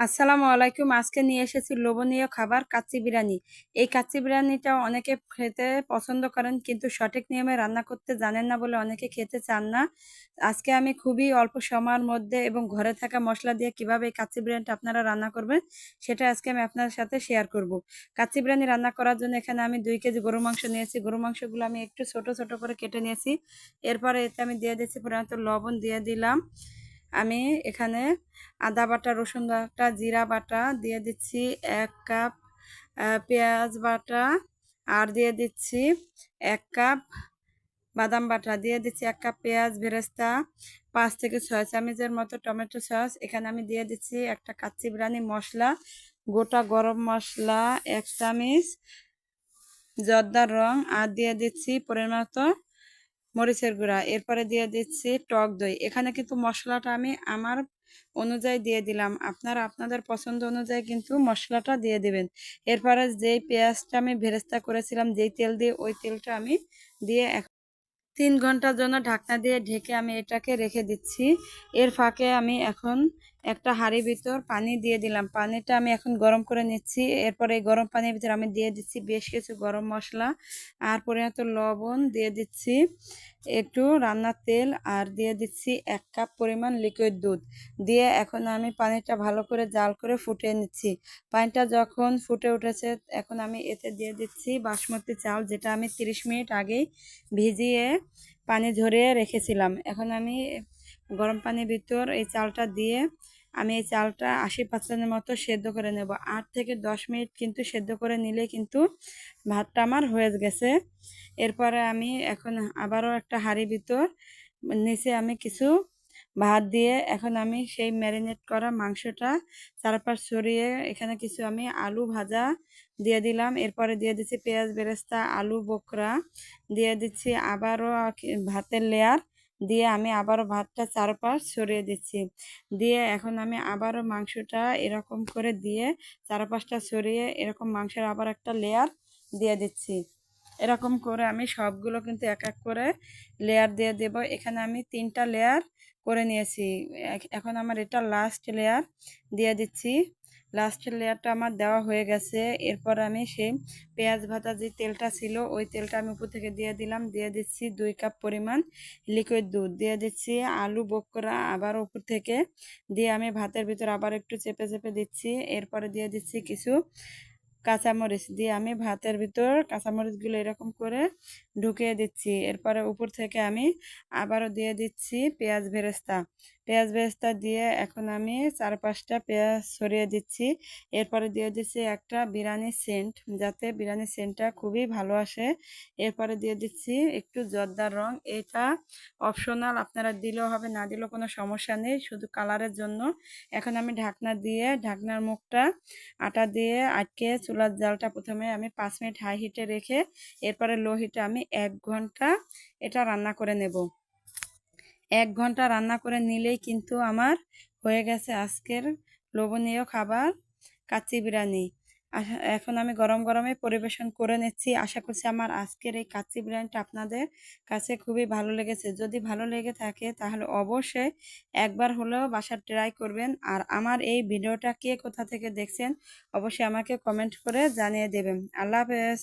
আসসালামু আলাইকুম। আজকে নিয়ে এসেছি লোভনীয় খাবার কাচ্চি বিরিয়ানি। এই কাচ্চি বিরিয়ানিটা অনেকে খেতে পছন্দ করেন কিন্তু সঠিক নিয়মে রান্না করতে জানেন না বলে অনেকে খেতে চান না। আজকে আমি খুবই অল্প সময়ের মধ্যে এবং ঘরে থাকা মশলা দিয়ে কীভাবে এই কাচ্চি বিরিয়ানিটা আপনারা রান্না করবেন, সেটা আজকে আমি আপনার সাথে শেয়ার করব। কাচ্চি বিরিয়ানি রান্না করার জন্য এখানে আমি দুই কেজি গরু মাংস নিয়েছি। গরু মাংসগুলো আমি একটু ছোট ছোট করে কেটে নিয়েছি। এরপরে এতে আমি দিয়ে দিচ্ছি পরিমাণ লবণ দিয়ে দিলাম। আমি এখানে আদা বাটা, রসুন বাটা, জিরা বাটা দিয়ে দিচ্ছি এক কাপ পেঁয়াজ বাটা আর দিয়ে দিচ্ছি এক কাপ বাদাম বাটা। দিয়ে দিচ্ছি এক কাপ পেঁয়াজ বেরেস্তা পাঁচ থেকে ছয় চামচের মতো টমেটো সস। এখানে আমি দিয়ে দিচ্ছি একটা কাচ্চি বিরিয়ানি মশলা, গোটা গরম মশলা, এক চামচ জর্দার রং আর দিয়ে দিচ্ছি পরিমাণ মতো মরিচের গুঁড়া, এরপরে দিয়ে দিচ্ছি টক দই। এখানে কিন্তু মশলাটা আমি আমার অনুযায়ী দিয়ে দিলাম। আপনারা আপনাদের পছন্দ অনুযায়ী কিন্তু মশলাটা দিয়ে দিবেন। এরপরে যেই পেঁয়াজটা আমি ভেরেস্তা করেছিলাম, যেই তেল দিয়ে ওই তেলটা আমি দিয়ে তিন ঘণ্টার জন্য ঢাকনা দিয়ে ঢেকে আমি এটাকে রেখে দিচ্ছি। এর ফাঁকে আমি এখন একটা হাঁড়ি ভিতর পানি দিয়ে দিলাম। পানিটা আমি এখন গরম করে নিচ্ছি। এরপরে এই গরম পানির ভিতরে আমি দিয়ে দিচ্ছি বেশ কিছু গরম মশলা। আর পরিণত লবণ দিয়ে দিচ্ছি একটু রান্নার তেল। আর দিয়ে দিচ্ছি এক কাপ পরিমাণ লিকুইড দুধ। দিয়ে এখন আমি পানিটা ভালো করে জাল করে ফুটিয়ে নিচ্ছি। পানিটা যখন ফুটে উঠেছে, এখন আমি এতে দিয়ে দিচ্ছি বাসমতি চাল, যেটা আমি 30 মিনিট আগেই ভিজিয়ে পানি ঝরিয়ে রেখেছিলাম। এখন আমি গরম পানির ভিতর এই চালটা দিয়ে আমি এই চালটা আশি পার্সেন্টের মতো সেদ্ধ করে নেব। আট থেকে দশ মিনিট কিন্তু সেদ্ধ করে নিলে কিন্তু ভাতটা আমার হয়ে গেছে। এরপরে আমি এখন আবারও একটা হাঁড়ি ভিতর নিচে আমি কিছু ভাত দিয়ে এখন আমি সেই ম্যারিনেট করা মাংসটা চারপাশ ছড়িয়ে এখানে কিছু আমি আলু ভাজা দিয়ে দিলাম। এরপরে দিয়ে দিচ্ছি পেঁয়াজ, বেরেস্তা, আলু, বোকরা। দিয়ে দিচ্ছি আবারও ভাতের লেয়ার দিয়ে আমি আবারও ভাতটা চারপাশ ছড়িয়ে দিচ্ছি। দিয়ে এখন আমি আবারও মাংসটা এরকম করে দিয়ে চারপাশটা ছড়িয়ে এরকম মাংসের আবার একটা লেয়ার দিয়ে দিচ্ছি। এরকম করে আমি সবগুলো কিন্তু এক এক করে লেয়ার দিয়ে দেব। এখানে আমি তিনটা লেয়ার করে নিয়েছি। এখন আমার এটা লাস্ট লেয়ার দিয়ে দিচ্ছি। লাস্টের লেয়ারটা আমার দেওয়া হয়ে গেছে। এরপর আমি সেই পেঁয়াজ ভাজা যে তেলটা ছিল, ওই তেলটা আমি উপর থেকে দিয়ে দিলাম। দিয়ে দিচ্ছি দুই কাপ পরিমাণ লিকুইড দুধ। দিয়ে দিচ্ছি আলু বকরা আবার উপর থেকে। দিয়ে আমি ভাতের ভিতর আবার একটু চেপে চেপে দিচ্ছি। এরপরে দিয়ে দিচ্ছি কিছু কাঁচামরিচ দিয়ে আমি ভাতের ভিতর কাঁচামরিচগুলো এরকম করে ঢুকিয়ে দিচ্ছি। এরপরে উপর থেকে আমি আবারও দিয়ে দিচ্ছি পেঁয়াজ বেরেস্তা পেঁয়াজ বেরেস্তা দিয়ে এখন আমি চার পাঁচটা পেঁয়াজ সরিয়ে দিচ্ছি। এরপরে দিয়ে দিচ্ছি একটা বিরিয়ানি সেন্ট, যাতে বিরিয়ানি সেন্টটা খুবই ভালো আসে। এরপরে দিয়ে দিচ্ছি একটু জর্দার রং। এটা অপশনাল আপনারা দিলেও হবে, না দিলেও কোনো সমস্যা নেই, শুধু কালারের জন্য। এখন আমি ঢাকনা দিয়ে, ঢাকনার মুখটা আটা দিয়ে আটকে চুলার জালটা প্রথমে আমি পাঁচ মিনিট হাই হিটে রেখে, এরপরে লো হিটে আমি এক ঘণ্টা এটা রান্না করে নেব। এক ঘণ্টা রান্না করে নিলেই কিন্তু আমার হয়ে গেছে আজকের লোভনীয় খাবার কাচ্চি বিরিয়ানি। এখন আমি গরম গরমে পরিবেশন করে নিচ্ছি। আশা করছি আমার আজকের এই কাচ্চি বিরিয়ানিটা আপনাদের কাছে খুবই ভালো লেগেছে। যদি ভালো লেগে থাকে তাহলে অবশ্যই একবার হলেও বাসার ট্রাই করবেন। আর আমার এই ভিডিওটা কে কোথা থেকে দেখছেন অবশ্যই আমাকে কমেন্ট করে জানিয়ে দেবেন। আল্লাহ হাফেজ।